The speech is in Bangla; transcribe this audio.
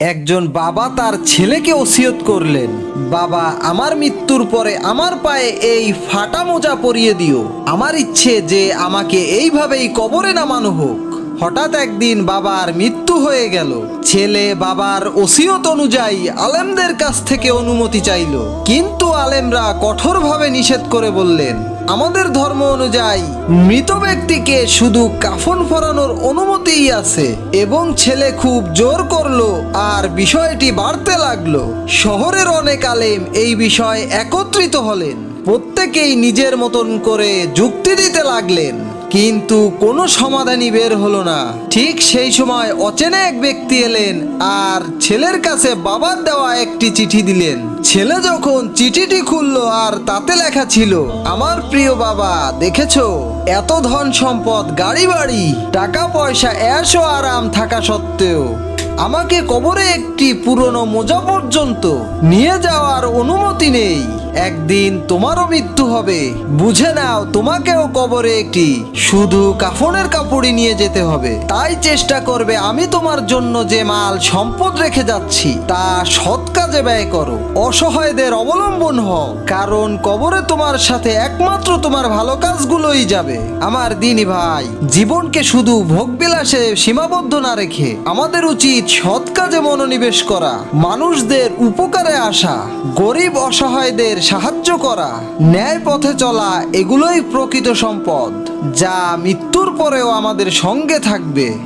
একজন বাবা তার ছেলেকে ওসিয়ত করলেন, বাবা, আমার মৃত্যুর পরে আমার পায়ে এই ফাটা মোজা পরিয়ে দিও। আমার ইচ্ছে যে আমাকে এইভাবেই কবরে নামানো হোক। হঠাৎ একদিন বাবার মৃত্যু হয়ে গেল। ছেলে বাবার ওসিয়ত অনুযায়ী আলেমদের কাছ থেকে অনুমতি চাইল। কিন্তু আলেমরা কঠোরভাবে নিষেধ করে বললেন, আমাদের ধর্ম অনুযায়ী মৃত ব্যক্তিকে শুধু কাফন পরানোর অনুমতিই আছে এবং ছেলে খুব জোর করল আর বিষয়টি বাড়তে লাগল। শহরের অনেক আলেম এই বিষয়ে একত্রিত হলেন। প্রত্যেকেই নিজের মতন করে যুক্তি দিতে লাগলেন। কিন্তু কোনো সমাধানই বের হলো না। ঠিক সেই সময় অচেনা এক ব্যক্তি এলেন আর ছেলের কাছে বাবার দেওয়া একটি চিঠি দিলেন। ছেলে যখন চিঠিটি খুললো আর তাতে লেখা ছিল, আমার প্রিয় বাবা, দেখেছ? এত ধন সম্পদ, গাড়ি বাড়ি, টাকা পয়সা, এস আরাম থাকা সত্ত্বেও। আমাকে কবরে একটি পুরনো মোজা পর্যন্ত নিয়ে যাওয়ার অনুমতি নেই। একদিন তোমারও মৃত্যু হবে। বুঝে নাও, তোমাকেও কবরে একটি শুধু কাফনের কাপড়ই নিয়ে যেতে হবে। তাই চেষ্টা করবে আমি তোমার জন্য যে মাল সম্পদ রেখে যাচ্ছি, তা সৎ কাজে ব্যয় করো। অসহায়দের অবলম্বন হও, কারণ কবরে তোমার সাথে একমাত্র তোমার ভালো কাজগুলোই যাবে। আমার দিনী ভাই, জীবনকে শুধু ভোগবিলাসে সীমাবদ্ধ না রেখে আমাদের উচিত সৎ কাজে মনোনিবেশ করা, মানুষদের উপকারে আসা, গরিব অসহায়দের সাহায্য করা, ন্যায় পথে চলা, এগুলোই প্রকৃত সম্পদ, যা মৃত্যুর পরেও আমাদের সঙ্গে থাকবে।